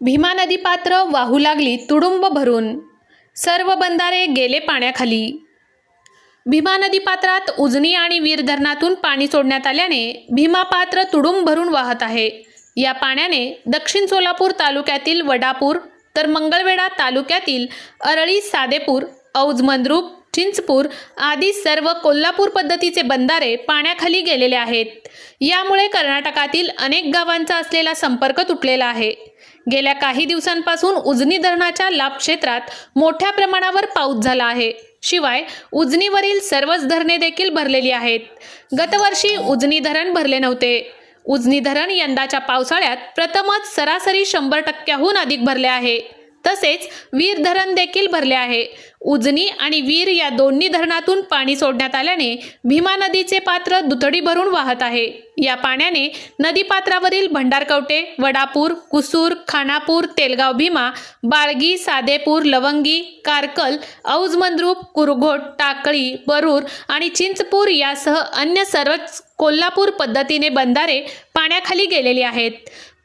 भीमा नदी पात्र वाहू लागली तुडुंब भरून. सर्व बंधारे गेले पाण्याखाली. भीमा नदी पात्रात उजनी आणि वीर धरणातून पाणी सोडण्यात आल्याने भीमा पात्र तुडुंब भरून वाहत आहे. या पाण्याने दक्षिण सोलापूर तालुक्यातील वडापूर तर मंगळवेढा तालुक्यातील अरळी सादेपूर औजमंद्रुप चिंचपूर आदी सर्व कोल्हापूर पद्धतीचे बंधारे पाण्याखाली गेलेले आहेत. यामुळे कर्नाटकातील अनेक गावांचा असलेला संपर्क तुटलेला आहे. गेल्या काही दिवसांपासून उजनी धरणाच्या लाभ क्षेत्रात मोठ्या प्रमाणावर पाऊस झाला आहे. शिवाय उजनीवरील सर्वच धरणे देखील भरलेली आहेत. गतवर्षी उजनी धरण भरले नव्हते. उजनी धरण यंदाच्या पावसाळ्यात प्रथमच सरासरी शंभर टक्क्याहून अधिक भरले आहे. तसेच वीर धरण देखील भरले आहे. उजनी आणि वीर या दोन्ही धरणातून पाणी सोडण्यात आल्याने भीमा नदीचे पात्र दुतडी भरून वाहत आहे. या पाण्याने नदीपात्रावरील भंडारकवटे वडापूर कुसूर खानापूर तेलगाव भीमा बाळगी सादेपूर लवंगी कारकल औजमंद्रूप कुरघोट टाकळी बरूर आणि चिंचपूर यासह अन्य सर्वच कोल्हापूर पद्धतीने बंधारे पाण्याखाली गेलेली आहेत.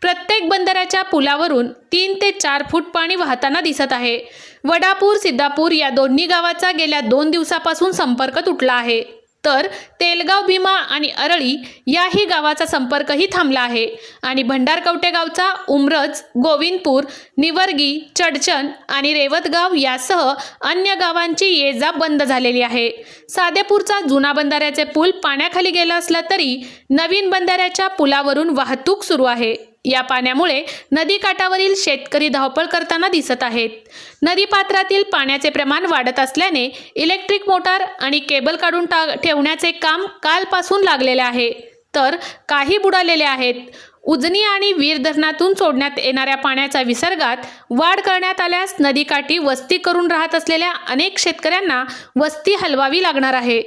प्रत्येक बंदराच्या पुलावरून तीन ते चार फूट पाणी वाहताना दिसत आहे. वडापूर सिद्धापूर या दोन्ही गावाचा गेल्या दोन दिवसापासून संपर्क तुटला आहे. तर तेलगाव भीमा आणि अरळी याही गावाचा संपर्कही थांबला आहे. आणि भंडारकवटे गावचा उमरज गोविंदपूर निवर्गी चडचण आणि रेवतगाव यासह अन्य गावांची ये जा बंद झालेली आहे. सादेपूरचा जुना बंधाऱ्याचे पूल पाण्याखाली गेला असला तरी नवीन बंधाऱ्याच्या पुलावरून वाहतूक सुरू आहे. या पाण्यामुळे नदीकाठावरील शेतकरी धावपळ करताना दिसत आहेत. नदीपात्रातील पाण्याचे प्रमाण वाढत असल्याने इलेक्ट्रिक मोटार आणि केबल काढून टा ठेवण्याचे काम कालपासून लागलेले आहे. तर काही बुडालेले आहेत. उजनी आणि वीर धरणातून सोडण्यात येणाऱ्या पाण्याच्या विसर्गात वाढ करण्यात आल्यास नदीकाठी वस्ती करून राहत असलेल्या अनेक शेतकऱ्यांना वस्ती हलवावी लागणार आहे.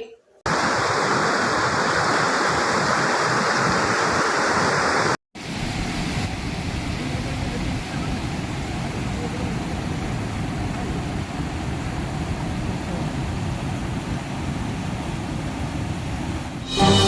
Bye.